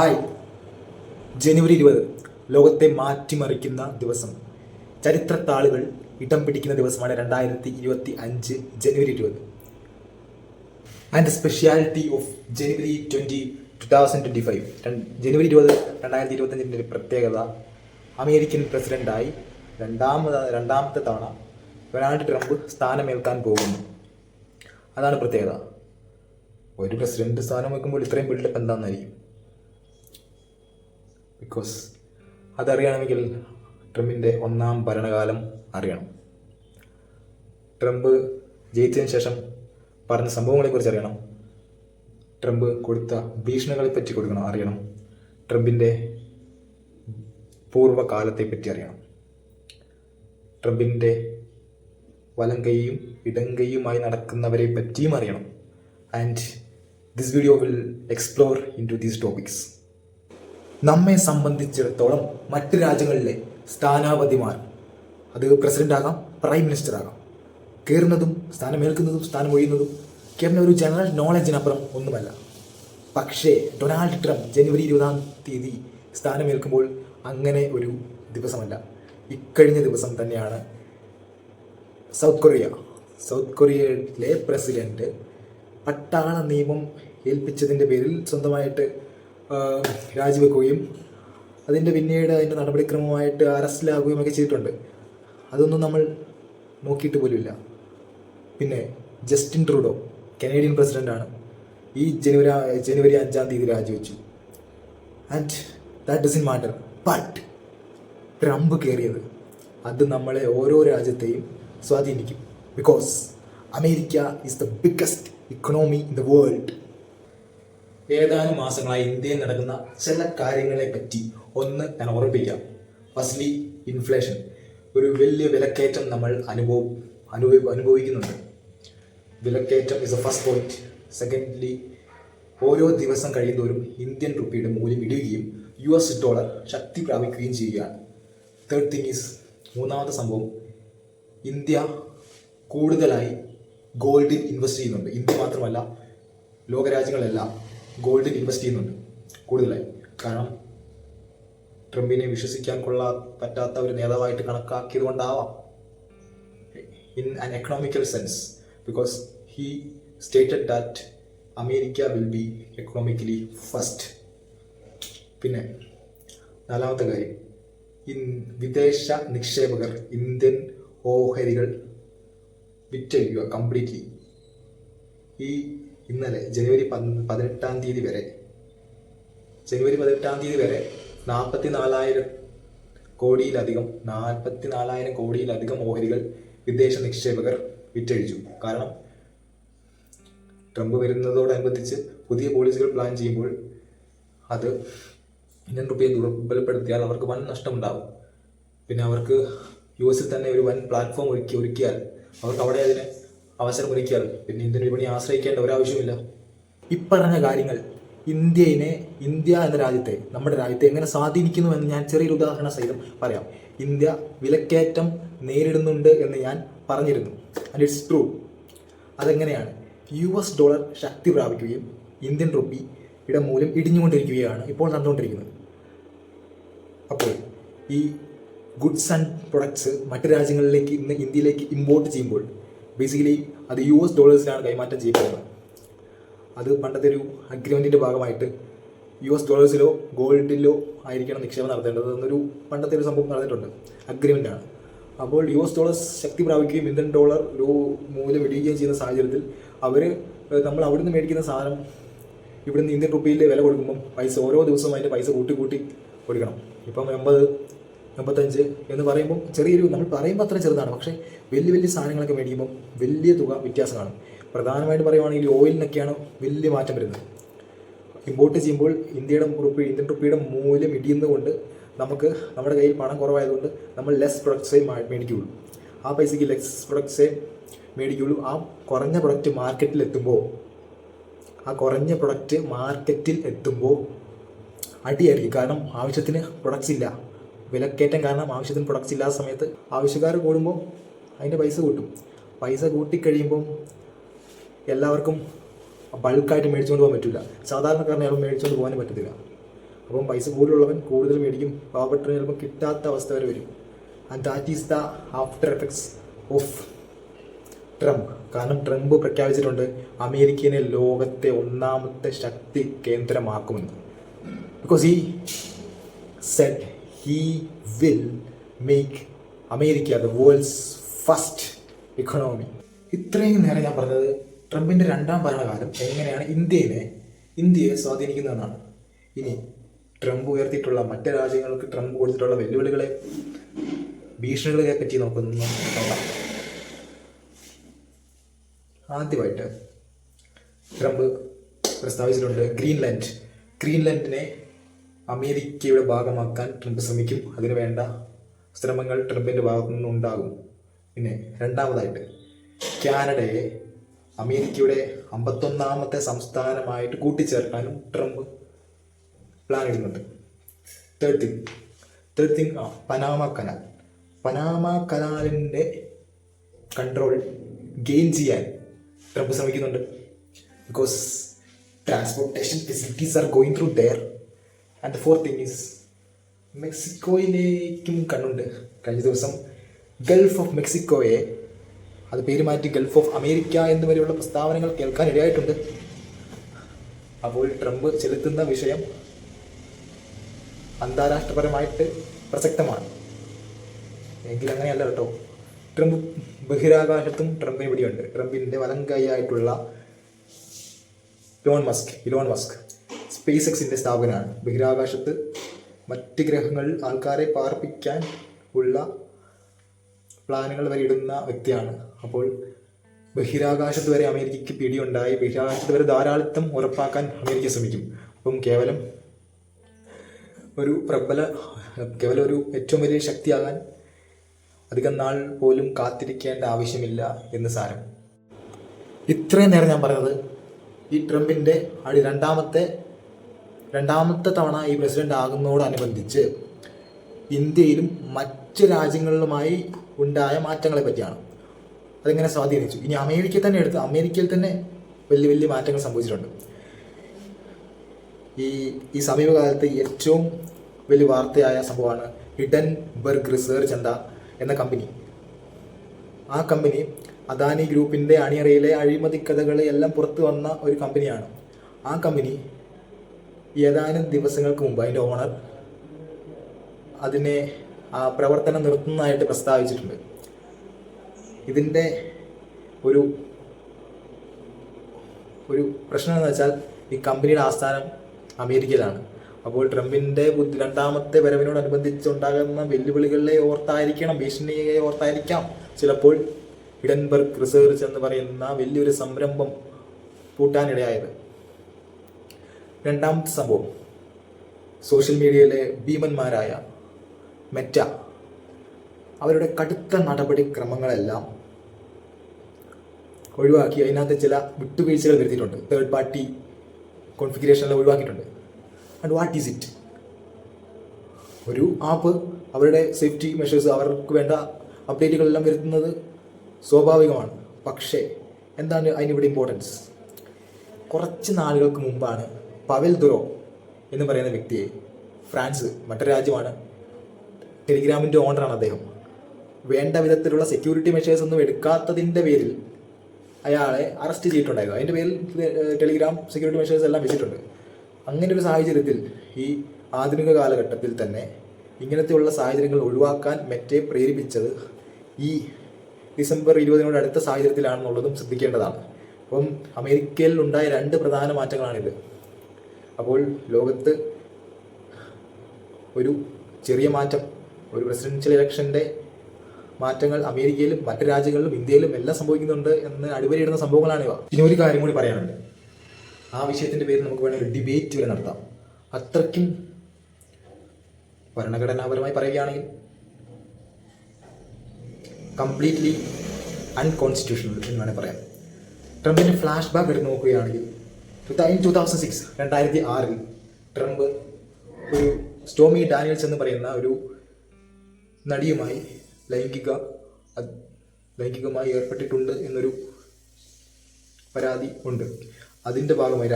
Hi. ജനുവരി ഇരുപത് ലോകത്തെ മാറ്റിമറിക്കുന്ന ദിവസം. ചരിത്രത്താളുകൾ ഇടം പിടിക്കുന്ന ദിവസമാണ് രണ്ടായിരത്തി ഇരുപത്തി അഞ്ച് ജനുവരി ഇരുപത്. And speciality of January twenty two thousand twenty five ജനുവരി ഇരുപത് രണ്ടായിരത്തി ഇരുപത്തഞ്ചിന്റെ ഒരു പ്രത്യേകത അമേരിക്കൻ പ്രസിഡന്റായി രണ്ടാമത് രണ്ടാമത്തെ തവണ ഡൊണാൾഡ് ട്രംപ് സ്ഥാനമേൽക്കാൻ പോകുന്നു. അതാണ് പ്രത്യേകത. ഒരു പ്രസിഡന്റ് സ്ഥാനം വയ്ക്കുമ്പോൾ ഇത്രയും ബിൽഡപ്പ് എന്താണെന്നായിരിക്കും? ബിക്കോസ് അതറിയണമെങ്കിൽ ട്രംപിന്റെ ഒന്നാം ഭരണകാലം അറിയണം. ട്രംപ് ജയിച്ചതിന് ശേഷം പറഞ്ഞ സംഭവങ്ങളെക്കുറിച്ച് അറിയണം. ട്രംപ് കൊടുത്ത ഭീഷണികളെ പറ്റി കൊടുക്കണം അറിയണം. ട്രംപിന്റെ പൂർവകാലത്തെ പറ്റി അറിയണം. ട്രംപിന്റെ വലം കൈയും ഇടം കൈയുമായി നടക്കുന്നവരെ പറ്റിയും അറിയണം. And this video will explore into these topics നമ്മെ സംബന്ധിച്ചിടത്തോളം മറ്റ് രാജ്യങ്ങളിലെ സ്ഥാനാപതിമാർ അത് പ്രസിഡന്റ് ആകാം പ്രൈം മിനിസ്റ്റർ ആകാം കയറുന്നതും സ്ഥാനമേൽക്കുന്നതും സ്ഥാനം ഒഴിയുന്നതും കേവലം ഒരു ജനറൽ നോളജിനപ്പുറം ഒന്നുമല്ല. പക്ഷേ ഡൊണാൾഡ് ട്രംപ് ജനുവരി ഇരുപതാം തീയതി സ്ഥാനമേൽക്കുമ്പോൾ അങ്ങനെ ഒരു ദിവസമല്ല. ഇക്കഴിഞ്ഞ ദിവസം തന്നെയാണ് സൗത്ത് കൊറിയ സൗത്ത് കൊറിയയിലെ പ്രസിഡന്റ് പട്ടാള നിയമം ഏൽപ്പിച്ചതിന്റെ പേരിൽ സ്വന്തമായിട്ട് രാജിവെക്കുകയും അതിന്റെ പിന്നീട് അതിന്റെ നടപടിക്രമമായിട്ട് അറസ്റ്റിലാകുകയും ഒക്കെ ചെയ്തിട്ടുണ്ട്. അതൊന്നും നമ്മൾ നോക്കിയിട്ട് പോലുമില്ല. പിന്നെ ജസ്റ്റിൻ ട്രൂഡോ കനേഡിയൻ പ്രസിഡന്റാണ് ഈ ജനുവരി ജനുവരി അഞ്ചാം തീയതി രാജിവെച്ചു. And that doesn't matter but Trump കയറിയത് അത് നമ്മളെ ഓരോ രാജ്യത്തെയും സ്വാധീനിക്കും. Because America is the biggest economy in the world ഏതാനും മാസങ്ങളായി ഇന്ത്യയിൽ നടക്കുന്ന ചില കാര്യങ്ങളെ പറ്റി ഒന്ന് ഞാൻ ഓർമ്മിപ്പിക്കാം. ഫസ്റ്റ്ലി ഇൻഫ്ലേഷൻ ഒരു വലിയ വിലക്കയറ്റം നമ്മൾ അനുഭവം അനുഭവ അനുഭവിക്കുന്നുണ്ട്. വിലക്കയറ്റം is a first point secondly ഓരോ ദിവസം കഴിയുന്തോറും ഇന്ത്യൻ റുപ്പിയുടെ മൂല്യം ഇടിയുകയും യു എസ് ഡോളർ ശക്തി പ്രാപിക്കുകയും ചെയ്യുകയാണ്. തേർഡ് തിങ് ഈസ് മൂന്നാമത്തെ സംഭവം ഇന്ത്യ കൂടുതലായി ഗോൾഡിൽ ഇൻവെസ്റ്റ് ചെയ്യുന്നുണ്ട്. ഇന്ത്യ മാത്രമല്ല ലോകരാജ്യങ്ങളെല്ലാം ഗോൾഡിൽ ഇൻവെസ്റ്റ് ചെയ്യുന്നുണ്ട് കൂടുതലായി. കാരണം ട്രംപിനെ വിശ്വസിക്കാൻ കൊള്ളാ പറ്റാത്ത ഒരു നേതാവായിട്ട് കണക്കാക്കിയത് കൊണ്ടാവാം in an economical sense because he stated that America will be economically first പിന്നെ നാലാമത്തെ കാര്യം. ഇൻ വിദേശ നിക്ഷേപകർ ഇന്ത്യൻ ഓഹരികൾ വിറ്റഴിക്കുക കംപ്ലീറ്റ്ലി ഈ ഇന്നലെ ജനുവരി പതിനെട്ടാം തീയതി വരെ ജനുവരി പതിനെട്ടാം തീയതി വരെ നാൽപ്പത്തി നാലായിരം കോടിയിലധികം നാൽപ്പത്തി നാലായിരം കോടിയിലധികം ഓഹരികൾ വിദേശ നിക്ഷേപകർ വിറ്റഴിച്ചു. കാരണം ട്രംപ് വരുന്നതോടനുബന്ധിച്ച് പുതിയ പോളിസികൾ പ്ലാൻ ചെയ്യുമ്പോൾ അത് ഇന്ത്യൻ റുപ്പിയെ ദുർബലപ്പെടുത്തിയാൽ അവർക്ക് വൻ നഷ്ടമുണ്ടാകും പിന്നെ അവർക്ക് യു എസിൽ തന്നെ ഒരു വൻ പ്ലാറ്റ്ഫോം ഒരുക്കി ഒരുക്കിയാൽ അവർക്ക് അവിടെ അതിന് അവസരം ഒരുക്കിയാൽ പിന്നെ ഇന്ത്യൻ വിപണി ആശ്രയിക്കേണ്ട ഒരാവശ്യമില്ല ഇപ്പറഞ്ഞ കാര്യങ്ങൾ ഇന്ത്യനെ ഇന്ത്യ എന്ന രാജ്യത്തെ നമ്മുടെ രാജ്യത്തെ എങ്ങനെ സ്വാധീനിക്കുന്നു എന്ന് ഞാൻ ചെറിയൊരു ഉദാഹരണ സഹിതം പറയാം. ഇന്ത്യ വിലക്കയറ്റം നേരിടുന്നുണ്ട് എന്ന് ഞാൻ പറഞ്ഞിരുന്നു. ആൻഡ് ഇറ്റ്സ് ട്രൂ അതെങ്ങനെയാണ്? യു എസ് ഡോളർ ശക്തി പ്രാപിക്കുകയും ഇന്ത്യൻ റുപ്പിയുടെ മൂല്യം ഇടിഞ്ഞുകൊണ്ടിരിക്കുകയാണ് ഇപ്പോൾ നടന്നുകൊണ്ടിരിക്കുന്നത്. അപ്പോൾ ഈ ഗുഡ്സ് ആൻഡ് പ്രൊഡക്ട്സ് മറ്റു രാജ്യങ്ങളിലേക്ക് ഇന്ന് ഇന്ത്യയിലേക്ക് ഇമ്പോർട്ട് ചെയ്യുമ്പോൾ ബേസിക്കലി അത് യു എസ് ഡോളേഴ്സിലാണ് കൈമാറ്റം ചെയ്യപ്പെടുന്നത്. അത് പണ്ടത്തെ ഒരു അഗ്രിമെന്റിന്റെ ഭാഗമായിട്ട് യു എസ് ഡോളേഴ്സിലോ ഗോൾഡിലോ ആയിരിക്കണം നിക്ഷേപം നടത്തേണ്ടത് എന്നൊരു പണ്ടത്തെ ഒരു സംഭവം നടന്നിട്ടുണ്ട്. അഗ്രിമെന്റ് ആണ്. അപ്പോൾ യു എസ് ഡോളേഴ്സ് ശക്തി പ്രാപിക്കുകയും ഇന്ത്യൻ ഡോളർ ഒരു മൂല്യം ഇടിയുകയും ചെയ്യുന്ന സാഹചര്യത്തിൽ അവർ നമ്മൾ അവിടുന്ന് മേടിക്കുന്ന സാധനം ഇവിടുന്ന് ഇന്ത്യൻ റുപ്പിയിൽ വില കൊടുക്കുമ്പം പൈസ ഓരോ ദിവസവും അതിന്റെ പൈസ കൂട്ടി കൂട്ടി കൊടുക്കണം. ഇപ്പം എൺപത് എൺപത്തഞ്ച് എന്ന് പറയുമ്പോൾ ചെറിയൊരു നമ്മൾ പറയുമ്പോൾ അത്ര ചെറുതാണ്. പക്ഷേ വലിയ വലിയ സാധനങ്ങളൊക്കെ മേടിക്കുമ്പോൾ വലിയ തുക വ്യത്യാസം കാണും. പ്രധാനമായിട്ട് പറയുവാണെങ്കിൽ ഓയിലിനൊക്കെയാണ് വലിയ മാറ്റം വരുന്നത്. ഇമ്പോർട്ട് ചെയ്യുമ്പോൾ ഇന്ത്യയുടെ റുപ്പി ഇന്ത്യൻ റുപ്പിയുടെ മൂല്യം ഇടിയുന്നതുകൊണ്ട് നമുക്ക് നമ്മുടെ കയ്യിൽ പണം കുറവായതുകൊണ്ട് നമ്മൾ ലെസ് പ്രൊഡക്ട്സേ മേടിക്കുകയുള്ളൂ. ആ പൈസയ്ക്ക് ലെസ് പ്രൊഡക്ട്സേ മേടിക്കുകയുള്ളൂ. ആ കുറഞ്ഞ പ്രൊഡക്റ്റ് മാർക്കറ്റിൽ എത്തുമ്പോൾ ആ കുറഞ്ഞ പ്രൊഡക്റ്റ് മാർക്കറ്റിൽ എത്തുമ്പോൾ അടിയായിരിക്കും. കാരണം ആവശ്യത്തിന് പ്രൊഡക്ട്സ് ഇല്ല. വിലക്കയറ്റം കാരണം ആവശ്യത്തിന് പ്രൊഡക്ട്സ് ഇല്ലാത്ത സമയത്ത് ആവശ്യക്കാർ കൂടുമ്പോൾ അതിന്റെ പൈസ കൂട്ടും. പൈസ കൂട്ടിക്കഴിയുമ്പം എല്ലാവർക്കും ബൾക്കായിട്ട് മേടിച്ചുകൊണ്ട് പോകാൻ പറ്റില്ല സാധാരണക്കാരനെ ചിലപ്പോൾ മേടിച്ചുകൊണ്ട് പോകാനും പറ്റത്തില്ല. അപ്പം പൈസ കൂടുതലുള്ളവൻ കൂടുതൽ മേടിക്കും. പാവപ്പെട്ടവന് ചിലപ്പോൾ കിട്ടാത്ത അവസ്ഥ വരെ വരും. And that is the after effects of Trump കാരണം ട്രംപ് പ്രഖ്യാപിച്ചിട്ടുണ്ട് അമേരിക്കനെ ലോകത്തെ ഒന്നാമത്തെ ശക്തി കേന്ദ്രമാക്കുമെന്ന്. Because he said he will make America the world's first economy. ഇത്രയും നേരം ഞാൻ പറഞ്ഞത് ട്രംപിന്റെ രണ്ടാം ഭരണകാലം എങ്ങനെയാണ് ഇന്ത്യനെ ഇന്ത്യയെ സ്വാധീനിക്കുന്നതെന്നാണ്. ഇനി ട്രംപ് ഉയർത്തിയിട്ടുള്ള മറ്റ് രാജ്യങ്ങൾക്ക് ട്രംപ് കൊടുത്തിട്ടുള്ള വെല്ലുവിളികളെ ഭീഷണികളെ പറ്റി നോക്കുന്നു നോക്കാം ആദ്യമായിട്ട് ട്രംപ് പ്രസ്താവിച്ചിട്ടുണ്ട് ഗ്രീൻലാൻഡ്. ഗ്രീൻലാൻഡിനെ അമേരിക്കയുടെ ഭാഗമാക്കാൻ ട്രംപ് ശ്രമിക്കും. അതിനു വേണ്ട ശ്രമങ്ങൾ ട്രംപിന്റെ ഭാഗത്തു നിന്നുണ്ടാകും. പിന്നെ രണ്ടാമതായിട്ട് കാനഡയെ അമേരിക്കയുടെ അമ്പത്തൊന്നാമത്തെ സംസ്ഥാനമായിട്ട് കൂട്ടിച്ചേർക്കാനും ട്രംപ് പ്ലാൻ ഇടുന്നുണ്ട്. തേർഡ് തിങ് തേർഡ് തിങ് ആ പനാമ കനാൽ. പനാമ കനാലിന്റെ കൺട്രോൾ ഗെയിൻ ചെയ്യാൻ ട്രംപ് ശ്രമിക്കുന്നുണ്ട്. Because transportation facilities are going through there and the fourth thing is മെക്സിക്കോയിലേക്കും കണ്ണുണ്ട്. കഴിഞ്ഞ ദിവസം ഗൾഫ് ഓഫ് മെക്സിക്കോയെ അത് പേര് മാറ്റി ഗൾഫ് ഓഫ് അമേരിക്ക എന്ന് വരെയുള്ള പ്രസ്താവനകൾ കേൾക്കാൻ ഇടയായിട്ടുണ്ട്. അപ്പോൾ ട്രംപ് ചെലുത്തുന്ന വിഷയം അന്താരാഷ്ട്രപരമായിട്ട് പ്രസക്തമാണ്. എങ്കിൽ അങ്ങനെയല്ല കേട്ടോ. ട്രംപ് ബഹിരാകാശത്തും ട്രംപിന് ഇവിടെയുണ്ട് ട്രംപിന്റെ വലം കൈയായിട്ടുള്ള Elon Musk Elon Musk. Space എക്സിന്റെ സ്ഥാപനമാണ് ബഹിരാകാശത്ത് മറ്റ് ഗ്രഹങ്ങളിൽ ആൾക്കാരെ പാർപ്പിക്കാൻ ഉള്ള പ്ലാനുകൾ വരെ ഇടുന്ന വ്യക്തിയാണ്. അപ്പോൾ ബഹിരാകാശത്ത് വരെ അമേരിക്കയ്ക്ക് പിടിയുണ്ടായി. ബഹിരാകാശത്ത് വരെ ധാരാളിത്തം ഉറപ്പാക്കാൻ അമേരിക്ക ശ്രമിക്കും. അപ്പം കേവലം ഒരു പ്രബല കേവലം ഒരു ഏറ്റവും വലിയ ശക്തിയാകാൻ അധികം നാൾ പോലും കാത്തിരിക്കേണ്ട ആവശ്യമില്ല എന്ന് സാരം. ഇത്രയും നേരം ഞാൻ പറഞ്ഞത് ഈ ട്രംപിന്റെ അടി രണ്ടാമത്തെ രണ്ടാമത്തെ തവണ ഈ പ്രസിഡന്റ് ആകുന്നതോടനുബന്ധിച്ച് ഇന്ത്യയിലും മറ്റ് രാജ്യങ്ങളിലുമായി ഉണ്ടായ മാറ്റങ്ങളെ പറ്റിയാണ്. അതെങ്ങനെ സ്വാധീനിച്ചു? ഇനി അമേരിക്ക തന്നെ എടുത്ത് അമേരിക്കയിൽ തന്നെ വലിയ വലിയ മാറ്റങ്ങൾ സംഭവിച്ചിട്ടുണ്ട്. ഈ ഈ സമീപകാലത്ത് ഏറ്റവും വലിയ വാർത്തയായ സംഭവമാണ് ഹിഡൻ ബർഗ് റിസർച്ച് എന്താ എന്ന കമ്പനി. ആ കമ്പനി അദാനി ഗ്രൂപ്പിന്റെ അണിയറയിലെ അഴിമതി കഥകൾ എല്ലാം പുറത്തു വന്ന ഒരു കമ്പനിയാണ്. ആ കമ്പനി ഏതാനും ദിവസങ്ങൾക്ക് മുമ്പ് അതിന്റെ ഓണർ അതിനെ ആ പ്രവർത്തനം നിർത്തുന്നതായിട്ട് പ്രസ്താവിച്ചിട്ടുണ്ട്. ഇതിന്റെ ഒരു ഒരു പ്രശ്നം എന്ന് വെച്ചാൽ ഈ കമ്പനിയുടെ ആസ്ഥാനം അമേരിക്കയിലാണ്. അപ്പോൾ ട്രംപിന്റെ ബുദ്ധി രണ്ടാമത്തെ വരവിനോടനുബന്ധിച്ചുണ്ടാകുന്ന വെല്ലുവിളികളെ ഓർത്തായിരിക്കണം ഭീഷണിയെ ഓർത്തായിരിക്കാം. ചിലപ്പോൾ ഇഡൻബർഗ് റിസർച്ച് എന്ന് പറയുന്ന വലിയൊരു സംരംഭം പൂട്ടാനിടയായത്. രണ്ടാമത്തെ സംഭവം. സോഷ്യൽ മീഡിയയിലെ ഭീമന്മാരായ മെറ്റ അവരുടെ കടുത്ത നടപടിക്രമങ്ങളെല്ലാം ഒഴിവാക്കി. അതിനകത്ത് ചില വിട്ടുവീഴ്ചകൾ വരുത്തിയിട്ടുണ്ട്. തേർഡ് പാർട്ടി കോൺഫിഗറേഷനിൽ ഒഴിവാക്കിയിട്ടുണ്ട്. ആൻഡ് വാട്ട് ഈസ് ഇറ്റ് ഒരു ആപ്പ് അവരുടെ സേഫ്റ്റി മെഷേഴ്സ് അവർക്ക് വേണ്ട അപ്ഡേറ്റുകളെല്ലാം വരുത്തുന്നത് സ്വാഭാവികമാണ്. പക്ഷേ എന്താണ് അതിനിവിടെ ഇമ്പോർട്ടൻസ് കുറച്ച് നാളുകൾക്ക് മുമ്പാണ് പവൽ ദുറോ എന്ന് പറയുന്ന വ്യക്തിയെ ഫ്രാൻസ് മറ്റൊരു രാജ്യമാണ്. ടെലിഗ്രാമിന്റെ ഓണറാണ് അദ്ദേഹം. വേണ്ട വിധത്തിലുള്ള സെക്യൂരിറ്റി മെഷേഴ്സ് ഒന്നും എടുക്കാത്തതിന്റെ പേരിൽ അയാളെ അറസ്റ്റ് ചെയ്തിട്ടുണ്ടായിരുന്നു. അതിന്റെ പേരിൽ ടെലിഗ്രാം സെക്യൂരിറ്റി മെഷേഴ്സ് എല്ലാം വെച്ചിട്ടുണ്ട്. അങ്ങനെ ഒരു സാഹചര്യത്തിൽ ഈ ആധുനിക കാലഘട്ടത്തിൽ തന്നെ ഇങ്ങനത്തെയുള്ള സാഹചര്യങ്ങൾ ഒഴിവാക്കാൻ മെറ്റെ പ്രേരിപ്പിച്ചത് ഈ ഡിസംബർ ഇരുപതിനോട് അടുത്ത സാഹചര്യത്തിലാണെന്നുള്ളതും ശ്രദ്ധിക്കേണ്ടതാണ്. അപ്പം അമേരിക്കയിൽ ഉണ്ടായ രണ്ട് പ്രധാന മാറ്റങ്ങളാണിത്. അപ്പോൾ ലോകത്ത് ഒരു ചെറിയ മാറ്റം ഒരു പ്രസിഡൻഷ്യൽ ഇലക്ഷന്റെ മാറ്റങ്ങൾ അമേരിക്കയിലും മറ്റു രാജ്യങ്ങളിലും ഇന്ത്യയിലും എല്ലാം സംഭവിക്കുന്നുണ്ട് എന്ന് അടിവരയിടുന്ന ഇവ. ഇനി ഒരു കാര്യം കൂടി പറയാനുണ്ട്. ആ വിഷയത്തിന്റെ പേരിൽ നമുക്ക് വേണമെങ്കിൽ ഒരു ഡിബേറ്റ് വരെ നടത്താം. അത്രയ്ക്കും ഭരണഘടനാപരമായി പറയുകയാണെങ്കിൽ കംപ്ലീറ്റ്ലി അൺകോൺസ്റ്റിറ്റ്യൂഷണൽ എന്ന് വേണമെങ്കിൽ പറയാം. ട്രംപിന്റെ ഫ്ലാഷ് ബാക്ക് എടുത്ത് നോക്കുകയാണെങ്കിൽ ടു തൗസൻഡ് സിക്സ് രണ്ടായിരത്തി ആറിൽ ട്രംപ് ഒരു സ്റ്റോമി ഡാനിയൽസ് എന്ന് പറയുന്ന ഒരു നടിയുമായി ലൈംഗിക ലൈംഗികമായി ഏർപ്പെട്ടിട്ടുണ്ട് എന്നൊരു പരാതി ഉണ്ട്. അതിന്റെ ഭാഗമായി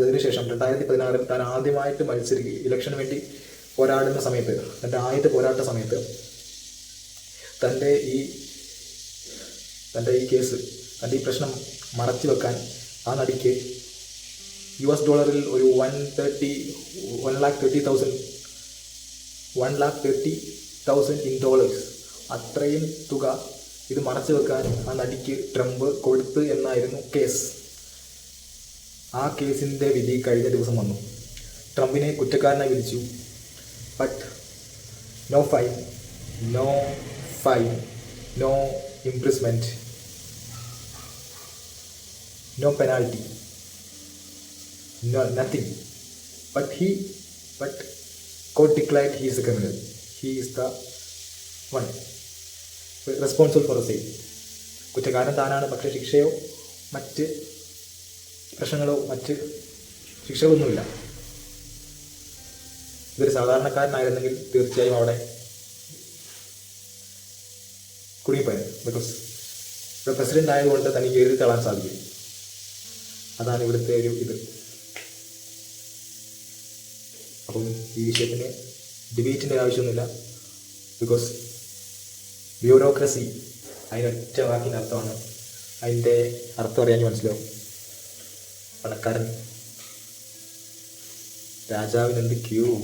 അതിനുശേഷം രണ്ടായിരത്തി പതിനാറിൽ താൻ ആദ്യമായിട്ട് മത്സരിക്കുക ഇലക്ഷന് വേണ്ടി പോരാടുന്ന സമയത്ത് തന്റെ ആദ്യത്തെ പോരാട്ട സമയത്ത് തന്റെ ഈ തന്റെ ഈ കേസ് തന്റെ ഈ പ്രശ്നം മറച്ചു വെക്കാൻ ആ നടിക്ക് യു എസ് ഡോളറിൽ ഒരു one thirty one lakh thirty thousand one lakh thirty thousand in dollars അത്രയും തുക ഇത് മറച്ചു വെക്കാൻ ആ നടിക്ക് ട്രംപ് കൊടുത്ത് എന്നായിരുന്നു കേസ്. ആ കേസിന്റെ വിധി കഴിഞ്ഞ ദിവസം വന്നു. ട്രംപിനെ കുറ്റക്കാരനായി വിധിച്ചു. But no fine no fine no imprisonment no penalty. No nothing. But he but court declared he is a criminal. He is the one responsible for the same കുറ്റക്കാരൻ താനാണ്. പക്ഷേ ശിക്ഷയോ മറ്റ് പ്രശ്നങ്ങളോ മറ്റ് ശിക്ഷകളൊന്നുമില്ല. ഇതൊരു സാധാരണക്കാരനായിരുന്നെങ്കിൽ തീർച്ചയായും അവിടെ കുടുങ്ങിപ്പോയത് ബിക്കോസ് ഇവിടെ പ്രസിഡന്റ് ആയതുകൊണ്ട് തനിക്ക് എഴുതി തള്ളാൻ സാധിക്കും അതാണ് ഇവിടുത്തെ ഒരു ഇത്. അപ്പം ഈ വിഷയത്തിന് ഡിബേറ്റിന്റെ ആവശ്യമൊന്നുമില്ല. ബിക്കോസ് ബ്യൂറോക്രസി അതിനൊറ്റ വാക്കിന്റെ അർത്ഥമാണ്. അതിന്റെ അർത്ഥം അറിയാൻ മനസ്സിലാവും. പണക്കാരൻ. രാജാവിന് എന്ത് ക്യൂ?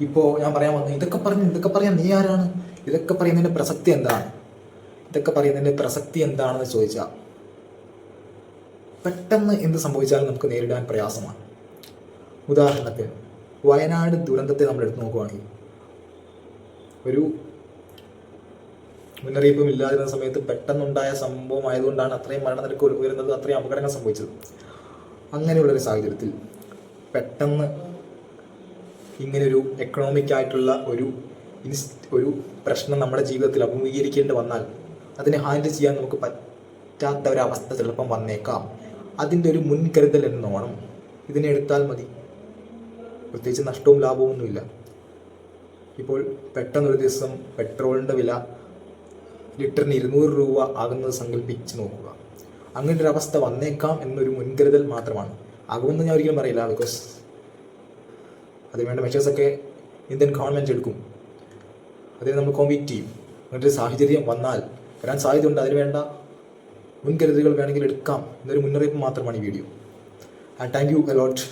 ഇപ്പോൾ ഞാൻ പറയാൻ വന്നു ഇതൊക്കെ പറഞ്ഞു ഇതൊക്കെ പറയാൻ നീ ആരാണ്? ഇതൊക്കെ പറയുന്നതിന്റെ പ്രസക്തി എന്താണ്? ഇതൊക്കെ പറയുന്നതിന്റെ പ്രസക്തി എന്താണെന്ന് ചോദിച്ചാൽ പെട്ടെന്ന് എന്ത് സംഭവിച്ചാലും നമുക്ക് നേരിടാൻ പ്രയാസമാണ്. ഉദാഹരണത്തിന് വയനാട് ദുരന്തത്തെ നമ്മൾ എടുത്തു നോക്കുകയാണെങ്കിൽ ഒരു മുന്നറിയിപ്പും ഇല്ലാതിരുന്ന സമയത്ത് പെട്ടെന്നുണ്ടായ സംഭവം ആയതുകൊണ്ടാണ് അത്രയും മരണനിരക്ക് ഉയ- ഉയരുന്നത് അത്രയും അപകടങ്ങൾ സംഭവിച്ചത്. അങ്ങനെയുള്ളൊരു സാഹചര്യത്തിൽ പെട്ടെന്ന് ഇങ്ങനൊരു എക്കണോമിക് ആയിട്ടുള്ള ഒരു ഒരു പ്രശ്നം നമ്മുടെ ജീവിതത്തിൽ അഭിമുഖീകരിക്കേണ്ടി വന്നാൽ അതിനെ ഹാൻഡിൽ ചെയ്യാൻ നമുക്ക് പറ്റാത്ത ഒരവസ്ഥ ചിലപ്പം വന്നേക്കാം. അതിന്റെ ഒരു മുൻകരുതൽ എന്നോണം ഇതിനെ എടുത്താൽ മതി. പ്രത്യേകിച്ച് നഷ്ടവും ലാഭവും ഒന്നുമില്ല. ഇപ്പോൾ പെട്ടെന്നൊരു ദിവസം പെട്രോളിന്റെ വില ലിറ്ററിന് ഇരുന്നൂറ് രൂപ ആകുന്നത് സങ്കല്പിച്ച് നോക്കുക. അങ്ങനെ ഒരു അവസ്ഥ വന്നേക്കാം എന്നൊരു മുൻകരുതൽ മാത്രമാണ്. ആകുമെന്ന് ഞാൻ ഒരിക്കലും പറയില്ല ബിക്കോസ് അതിനുവേണ്ട മെഷേഴ്സൊക്കെ ഇന്ത്യൻ ഗവൺമെന്റ് എടുക്കും. അതിനെ നമ്മൾ കോമ്പീറ്റ് ചെയ്യും. അങ്ങനത്തെ ഒരു സാഹചര്യം വന്നാൽ വരാൻ സാധ്യതയുണ്ട് അതിനുവേണ്ട മുൻകരുതലുകൾ വേണമെങ്കിൽ എടുക്കാം എന്നൊരു മുന്നറിയിപ്പ് മാത്രമാണ് ഈ video and thank you a lot